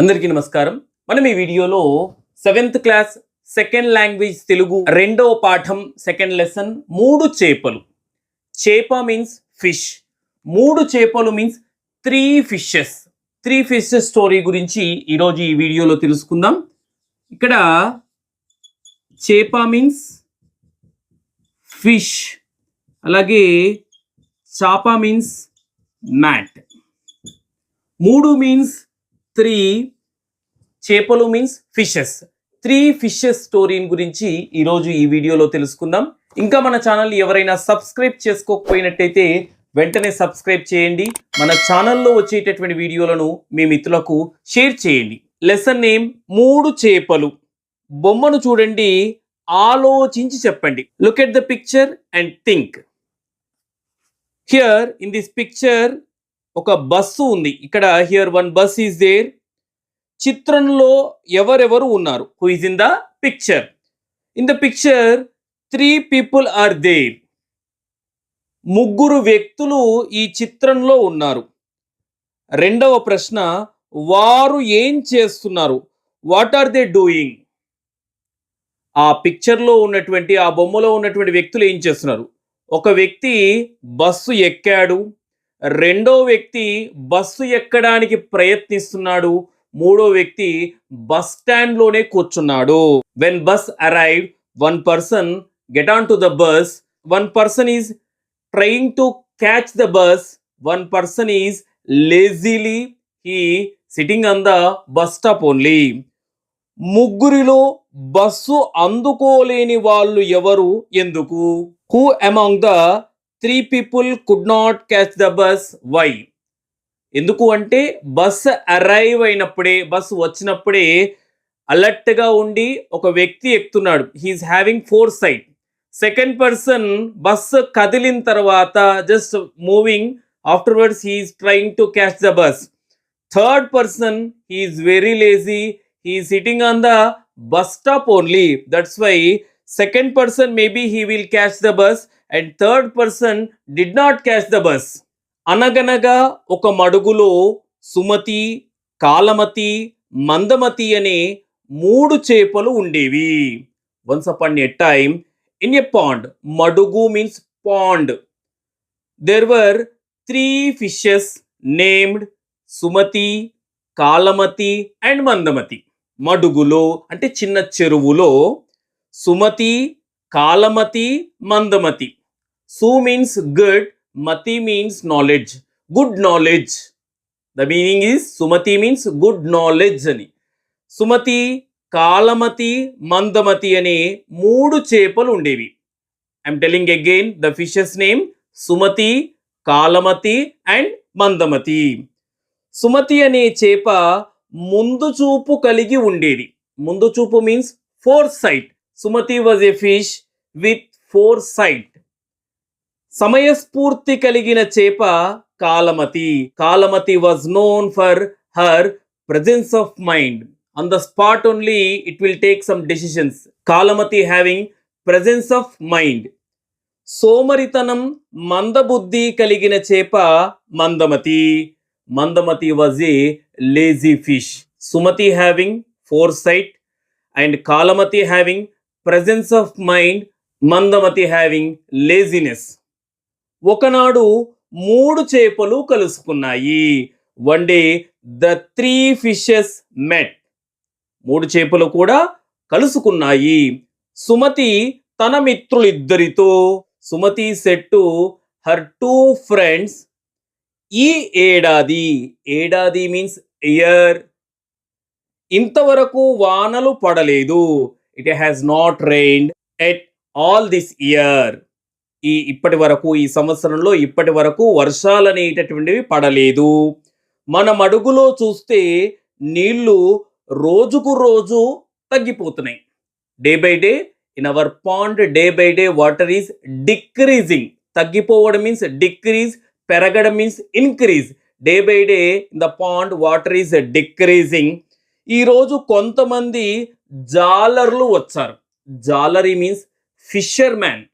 అందరికీ నమస్కారం. మనం ఈ వీడియోలో seventh class second language Telugu రెండవ పాఠం సెకండ్ లెసన్ మూడు చేపలు. చేప మీన్స్ ఫిష్. మూడు చేపలు means three fishes. Three fishes story గురించి ఈరోజు ఈ వీడియోలో తెలుసుకుందాం. ఇక్కడ చేప మీన్స్ ఫిష్. అలాగే చాప మీన్స్ మ్యాట్. మూడు మీన్స్ త్రీ చేపలు మీన్స్ ఫిషెస్ త్రీ ఫిషెస్ స్టోరీని గురించి ఈరోజు ఈ వీడియోలో తెలుసుకుందాం. ఇంకా మన ఛానల్ ఎవరైనా సబ్స్క్రైబ్ చేసుకోకపోయినట్టయితే వెంటనే సబ్స్క్రైబ్ చేయండి. మన ఛానల్లో వచ్చేటటువంటి వీడియోలను మీ మిత్రులకు షేర్ చేయండి. లెసన్ నేమ్ మూడు చేపలు. బొమ్మను చూడండి. ఆలోచించి చెప్పండి. Look at the picture and think here in this picture ఒక బస్సు ఉంది. ఇక్కడ here one bus is there. చిత్రంలో ఎవరెవరు ఉన్నారు? Who is in the picture in the picture three people are there ముగ్గురు వ్యక్తులు ఈ చిత్రంలో ఉన్నారు. రెండవ ప్రశ్న వారు ఏం చేస్తున్నారు? వాట్ ఆర్ దే డూయింగ్ ఆ పిక్చర్లో ఉన్నటువంటి ఆ బొమ్మలో ఉన్నటువంటి వ్యక్తులు ఏం చేస్తున్నారు? ఒక వ్యక్తి బస్సు ఎక్కాడు. రెండో వ్యక్తి బస్సు ఎక్కడానికి ప్రయత్నిస్తున్నాడు. మూడో వ్యక్తి బస్ స్టాండ్లోనే కూర్చున్నాడు. When bus arrive one person get on to the bus one person is trying to catch the bus one person is lazily he sitting on the bus stop only ముగ్గురిలో bus అందుకోలేని వాళ్ళు ఎవరు? ఎందుకు? Who among the three people could not catch the bus. Why? ఎందుకు అంటే bus arrive అయినప్పుడే bus వచ్చినప్పుడే అలర్ట్గా ఉండి ఒక వ్యక్తి ఎక్కుతున్నాడు. He is having foresight second person bus కదిలిన తర్వాత just moving afterwards he is trying to catch the bus third person he is very lazy he sitting on the bus stop only that's why second person maybe he will catch the bus and third person did not catch the bus అనగనగా ఒక మడుగులో సుమతి కాలమతి మందమతి అనే మూడు చేపలు ఉండేవి. Once upon a time in a pond మడుగు means pond there were three fishes named Sumathi Kalamathi and Mandamathi. మడుగులో అంటే చిన్న చెరువులో సుమతి కాలమతి మందమతి. సు మీన్స్ గుడ్ మతి means knowledge good knowledge the meaning is Sumathi means good knowledge అని. సుమతి కాలమతి మందమతి అనే మూడు చేపలు ఉండేవి. I'm telling again the fishes name Sumathi Kalamathi and Mandamathi. Sumathi అనే చేప ముందు చూపు కలిగి ఉండేది. ముందు చూపు means foresight Sumathi was a fish with foresight సమయస్ఫూర్తి కలిగిన చేప Kalamathi. Kalamathi was known for her presence of mind on the spot only it will take some decisions Kalamathi having presence of mind సోమరితనం మందబుద్ధి కలిగిన చేప Mandamathi. Mandamathi was a lazy fish Sumathi having foresight and Kalamathi having presence of mind Mandamathi having laziness ఒకనాడు మూడు చేపలు కలుసుకున్నాయి. One day the three fishes met మూడు చేపలు కూడా కలుసుకున్నాయి. సుమతి తన మిత్రులిద్దరితో Sumathi said her two friends ఈ ఏడాది. ఏడాది మీన్స్ ఇయర్ ఇంతవరకు వానలు పడలేదు. It has not rained at all this year ఈ ఇప్పటి వరకు ఈ సంవత్సరంలో ఇప్పటి వరకు వర్షాలు అనేటటువంటివి పడలేదు. మన మడుగులో చూస్తే నీళ్ళు రోజుకు రోజు తగ్గిపోతున్నాయి. Day by day in our pond day by day water is decreasing తగ్గిపోవడం మీన్స్ డిక్రీజ్ పెరగడం means increase day by day in the pond water is decreasing ఈరోజు కొంతమంది జాలర్లు వచ్చారు. జాలరీ means fisher man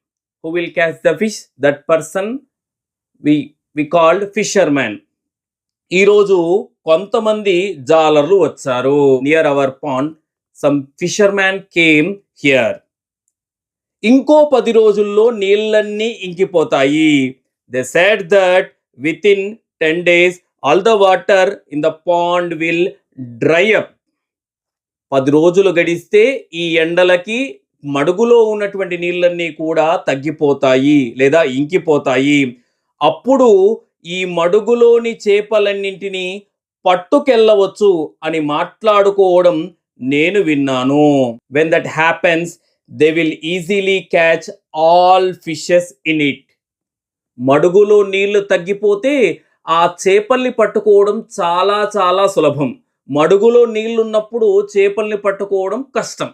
will catch the fish that person we we called called ఈరోజు కొంతమంది జాలర్లు వచ్చారు. Near our pond some fisherman came here ఇంకో పది రోజుల్లో నీళ్ళన్నీ ఇంకిపోతాయి. They said that with in ten days all the water in the pond will dry up పది రోజులు గడిస్తే ఈ ఎండలకి మడుగులో ఉన్నటువంటి నీళ్ళన్నీ కూడా తగ్గిపోతాయి లేదా ఇంకిపోతాయి. అప్పుడు ఈ మడుగులోని చేపలన్నింటినీ పట్టుకెళ్ళవచ్చు అని మాట్లాడుకోవడం నేను విన్నాను. When that happens they will easily catch all fishes in it మడుగులో నీళ్ళు తగ్గిపోతే ఆ చేపల్ని పట్టుకోవడం చాలా చాలా సులభం. మడుగులో నీళ్ళున్నప్పుడు చేపల్ని పట్టుకోవడం కష్టం.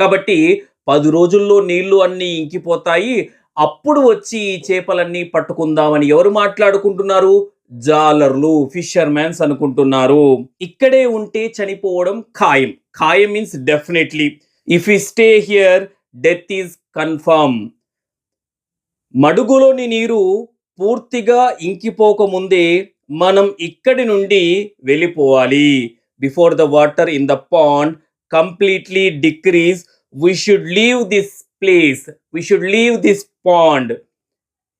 కాబట్టి పది రోజుల్లో నీళ్ళు అన్నీ ఇంకిపోతాయి. అప్పుడు వచ్చి ఈ చేపలన్నీ పట్టుకుందామని ఎవరు మాట్లాడుకుంటున్నారు? జాలర్లు ఫిషర్మ్యాన్స్ అనుకుంటున్నారు. ఇక్కడే ఉంటే చనిపోవడం ఖాయం. ఖాయం means definitely if you stay here death is confirm మడుగులోని నీరు పూర్తిగా ఇంకిపోకముందే మనం ఇక్కడి నుండి వెళ్ళిపోవాలి. Before the water in the pond completely decrease we should leave this place we should leave this pond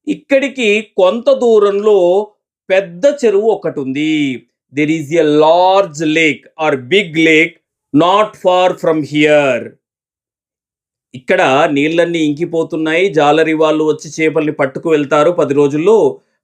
ఇక్కడికి కొంత దూరంలో పెద్ద చెరువు ఒకటి ఉంది there is a large lake or big lake not far from here ఇక్కడ నీళ్ళన్నీ ఇంకిపోతున్నాయి. జాలరి వాళ్ళు వచ్చి చేపల్ని పట్టుకు వెళ్తారు పది రోజుల్లో.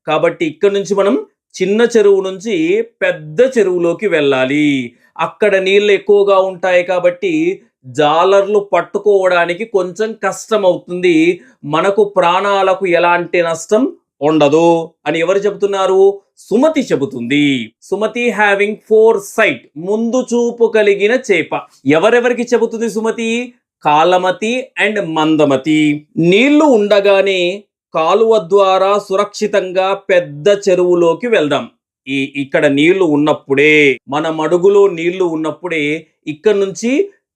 కాబట్టి ఇక్కడ నుంచి మనం చిన్న చెరువు నుంచి పెద్ద చెరువులోకి వెళ్ళాలి. అక్కడ నీళ్ళు ఎక్కువగా ఉంటాయి కాబట్టి జాలర్లు పట్టుకోవడానికి కొంచెం కష్టం అవుతుంది మనకు ప్రాణాలకు ఎలాంటి నష్టం ఉండదు అని ఎవరు చెబుతున్నారు? సుమతి చెబుతుంది. సుమతి హ్యావింగ్ ఫోర్ సైట్ ముందు చూపు కలిగిన చేప. ఎవరెవరికి చెబుతుంది సుమతి? కాలమతి అండ్ మందమతి. నీళ్ళు ఉండగానే కాలువ ద్వారా సురక్షితంగా పెద్ద చెరువులోకి వెళ్దాం. ఈ ఇక్కడ నీళ్ళు ఉన్నప్పుడే మన మడుగులో నీళ్ళు ఉన్నప్పుడే ఇక్కడ నుంచి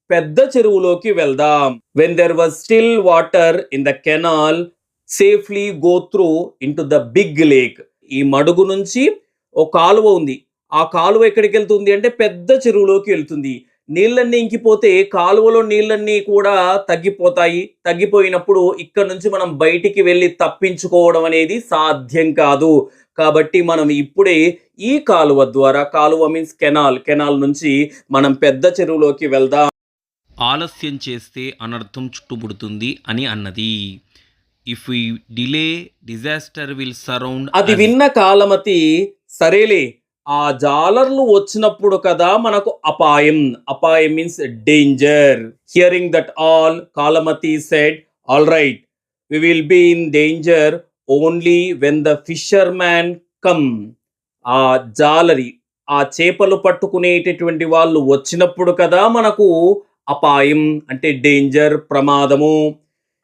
పెద్ద చెరువులోకి వెళ్దాం. When there was still water in the canal safely go through in the big lake ఈ మడుగు నుంచి ఒక కాలువ ఉంది. ఆ కాలువ ఎక్కడికి వెళ్తుంది అంటే పెద్ద చెరువులోకి వెళ్తుంది. నీళ్ళన్నీ ఇంకిపోతే కాలువలో నీళ్ళన్నీ కూడా తగ్గిపోతాయి. తగ్గిపోయినప్పుడు ఇక్కడ నుంచి మనం బయటికి వెళ్ళి తప్పించుకోవడం అనేది సాధ్యం కాదు. కాబట్టి మనం ఇప్పుడే ఈ కాలువ ద్వారా కాలువ మీన్స్ కెనాల్ కెనాల్ నుంచి మనం పెద్ద చెరువులోకి వెళ్దాం. ఆలస్యం చేస్తే అనర్థం చుట్టుముడుతుంది అని అన్నది. If delay disaster will surround అది విన్న కాలమతి సరేలే ఆ జాలర్లు వచ్చినప్పుడు కదా మనకు అపాయం. అపాయం means danger hearing that all Kalamathi said all right we will be in danger only when the fisher man come ఆ జాలరి ఆ చేపలు పట్టుకునేటటువంటి వాళ్ళు వచ్చినప్పుడు కదా మనకు అపాయం అంటే డేంజర్ ప్రమాదము.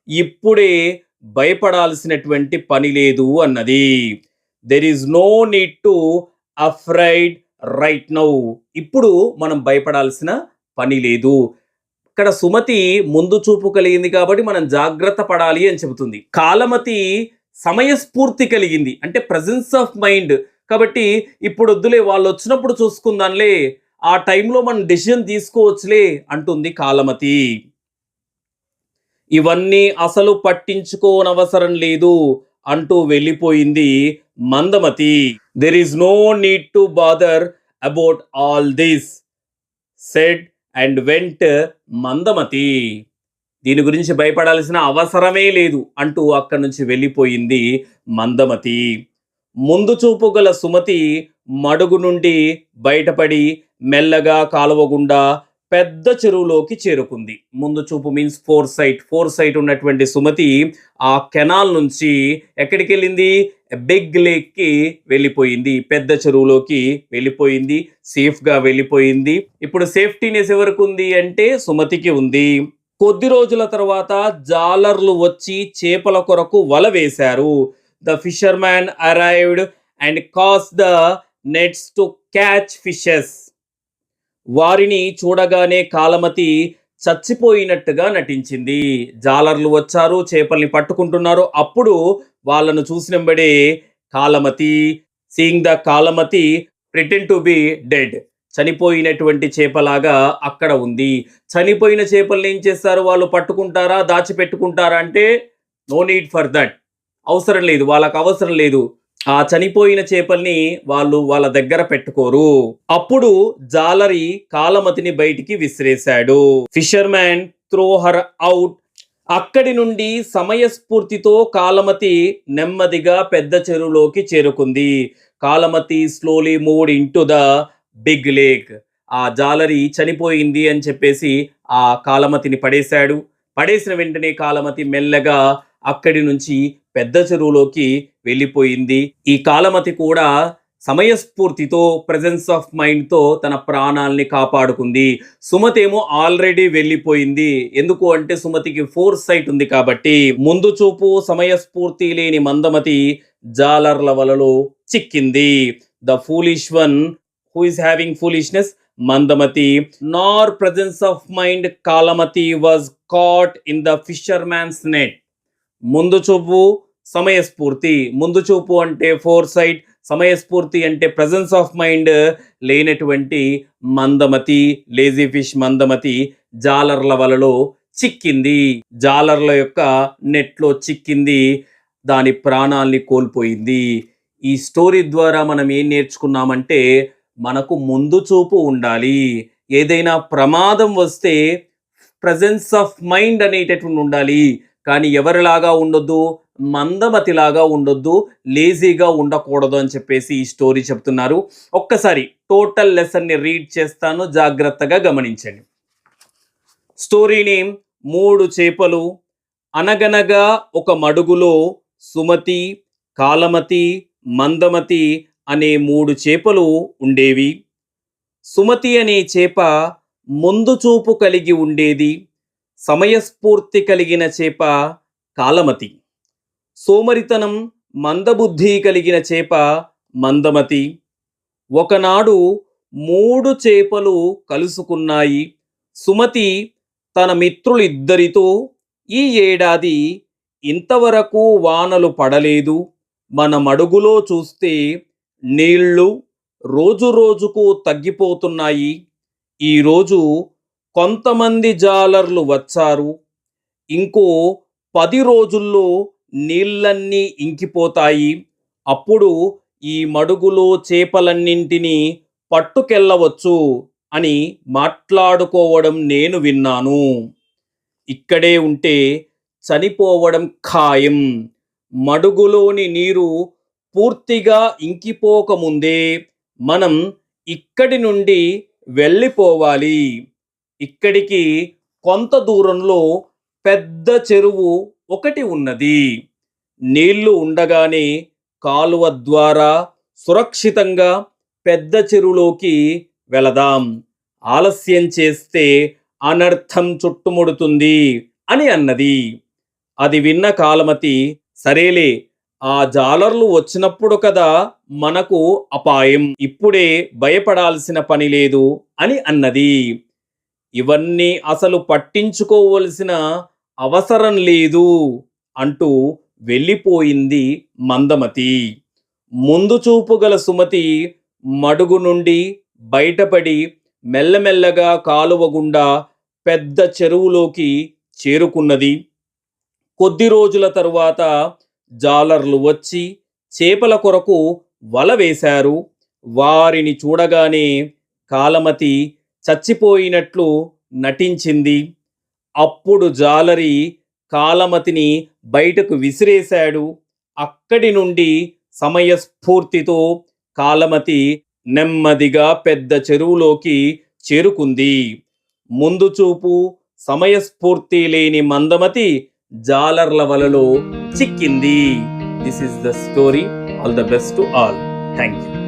ఇప్పుడే భయపడాల్సినటువంటి పని లేదు అన్నది. There is no need to afraid right now ఇప్పుడు మనం భయపడాల్సిన పని లేదు. ఇక్కడ సుమతి ముందు చూపు కలిగింది కాబట్టి మనం జాగ్రత్త పడాలి అని చెబుతుంది. కాలమతి సమయస్ఫూర్తి కలిగింది. అంటే ప్రజెన్స్ ఆఫ్ మైండ్ కాబట్టి ఇప్పుడు వద్దులే వాళ్ళు వచ్చినప్పుడు చూసుకుందాంలే ఆ టైంలో మనం డెసిషన్ తీసుకోవచ్చులే అంటుంది కాలమతి. ఇవన్నీ అసలు పట్టించుకోనవసరం లేదు అంటూ వెళ్ళిపోయింది Mandamathi. There is no need to bother about all this said and went Mandamathi. దీని గురించి భయపడాల్సిన అవసరమే లేదు అంటూ అక్కడి నుంచి వెళ్ళిపోయింది మందమతి. ముందు చూపు గల సుమతి మడుగు నుండి బయటపడి మెల్లగా కాలువ గుండా పెద్ద చెరువులోకి చేరుకుంది. ముందు చూపు means foresight foresight ఉన్నటువంటి సుమతి ఆ కెనాల్ నుంచి ఎక్కడికి వెళ్ళింది బిగ్ లేక్కి వెళ్ళిపోయింది పెద్ద చెరువులోకి వెళ్ళిపోయింది సేఫ్గా వెళ్ళిపోయింది. ఇప్పుడు సేఫ్టీనెస్ ఎవరికి ఉంది అంటే సుమతికి ఉంది. కొద్ది రోజుల తర్వాత జాలర్లు వచ్చి చేపల కొరకు వల వేశారు. The fisher man arrived and cast the nets to catch fishes. వారిని చూడగానే కాలమతి చచ్చిపోయినట్టుగా నటించింది. జాలర్లు వచ్చారు చేపల్ని పట్టుకుంటున్నారు. అప్పుడు వాళ్ళను చూసినంబడే Kalamathi seeing the Kalamathi pretend to be dead చనిపోయినటువంటి చేపలాగా అక్కడ ఉంది. చనిపోయిన చేపల్ని ఏం చేస్తారు? వాళ్ళు పట్టుకుంటారా? దాచిపెట్టుకుంటారా అంటే నో నీడ్ ఫర్ దట్ అవసరం లేదు. వాళ్ళకు అవసరం లేదు. ఆ చనిపోయిన చేపల్ని వాళ్ళు వాళ్ళ దగ్గర పెట్టుకోరు. అప్పుడు జాలరి కాలమతిని బయటికి విసిరేశాడు. Fisher man throw her out అక్కడి నుండి సమయస్ఫూర్తితో కాలమతి నెమ్మదిగా పెద్ద చెరువులోకి చేరుకుంది. Kalamathi slowly moved into the big lake ఆ జాలరి చనిపోయింది అని చెప్పేసి ఆ కాలమతిని పడేశాడు. పడేసిన వెంటనే కాలమతి మెల్లగా అక్కడి నుంచి పెద్ద చెరువులోకి వెళ్ళిపోయింది. ఈ కాలమతి కూడా సమయస్ఫూర్తితో ప్రెజెన్స్ ఆఫ్ మైండ్తో తన ప్రాణాల్ని కాపాడుకుంది. సుమతేమో ఆల్రెడీ వెళ్ళిపోయింది. ఎందుకు అంటే సుమతికి ఫోర్ సైట్ ఉంది కాబట్టి. ముందు చూపు సమయస్ఫూర్తి లేని మందమతి జాలర్ల వలలో చిక్కింది. The foolish one who is having foolishness Mandamathi. Nor presence of mind Kalamathi was caught in the fisher man's net ముందు చూపు సమయస్ఫూర్తి. ముందు చూపు అంటే ఫోర్ సైట్ సమయస్ఫూర్తి అంటే ప్రజెన్స్ ఆఫ్ మైండ్ లేనటువంటి మందమతి లేజీ ఫిష్ మందమతి జాలర్ల వలలో చిక్కింది. జాలర్ల యొక్క నెట్లో చిక్కింది దాని ప్రాణాల్ని కోల్పోయింది. ఈ స్టోరీ ద్వారా మనం ఏం నేర్చుకున్నామంటే మనకు ముందు చూపు ఉండాలి. ఏదైనా ప్రమాదం వస్తే ప్రజెన్స్ ఆఫ్ మైండ్ అనేటటువంటి ఉండాలి. కానీ ఎవరిలాగా ఉండొద్దు? మందమతిలాగా ఉండొద్దు లేజీగా ఉండకూడదు అని చెప్పేసి ఈ స్టోరీ చెప్తున్నారు. ఒక్కసారి టోటల్ లెసన్ని రీడ్ చేస్తాను జాగ్రత్తగా గమనించండి. స్టోరీ నేమ్ మూడు చేపలు అనగనగా ఒక మడుగులో సుమతి కాలమతి మందమతి అనే మూడు చేపలు ఉండేవి. సుమతి అనే చేప ముందు చూపు కలిగి ఉండేది సమయస్ఫూర్తి కలిగిన చేప కాలమతి. సోమరితనం మందబుద్ధి కలిగిన చేప మందమతి. ఒకనాడు మూడు చేపలు కలుసుకున్నాయి. సుమతి తన మిత్రులిద్దరితో ఈ ఏడాది ఇంతవరకు వానలు పడలేదు. మన మడుగులో చూస్తే నీళ్ళు రోజు రోజుకు తగ్గిపోతున్నాయి. ఈరోజు కొంతమంది జాలర్లు వచ్చారు. ఇంకో పది రోజుల్లో నీళ్ళన్నీ ఇంకిపోతాయి. అప్పుడు ఈ మడుగులో చేపలన్నింటినీ పట్టుకెళ్ళవచ్చు అని మాట్లాడుకోవడం నేను విన్నాను. ఇక్కడే ఉంటే చనిపోవడం ఖాయం. మడుగులోని నీరు పూర్తిగా ఇంకిపోకముందే మనం ఇక్కడి నుండి వెళ్ళిపోవాలి. ఇక్కడికి కొంత దూరంలో పెద్ద చెరువు ఒకటి ఉన్నది. నీళ్ళు ఉండగానే కాలువ ద్వారా సురక్షితంగా పెద్ద చెరువులోకి వెళదాం. ఆలస్యం చేస్తే అనర్థం చుట్టుముడుతుంది అని అన్నది. అది విన్న కాలమతి సరేలే ఆ జాలర్లు వచ్చినప్పుడు కదా మనకు అపాయం. ఇప్పుడే భయపడాల్సిన పని లేదు అని అన్నది. ఇవన్నీ అసలు పట్టించుకోవలసిన అవసరం లేదు అంటూ వెళ్ళిపోయింది మందమతి. ముందు చూపు గల సుమతి మడుగు నుండి బయటపడి మెల్లమెల్లగా కాలువ గుండా పెద్ద చెరువులోకి చేరుకున్నది. కొద్ది రోజుల తరువాత జాలర్లు వచ్చి చేపల కొరకు వల వేశారు. వారిని చూడగానే కాలమతి చచ్చిపోయినట్లు నటించింది. అప్పుడు జాలరి కాలమతిని బయటకు విసిరేశాడు. అక్కడి నుండి సమయస్ఫూర్తితో కాలమతి నెమ్మదిగా పెద్ద చెరువులోకి చేరుకుంది. ముందు చూపు సమయస్ఫూర్తి లేని మందమతి జాలర్ల వలలో చిక్కింది. This is the story all the best to all thank you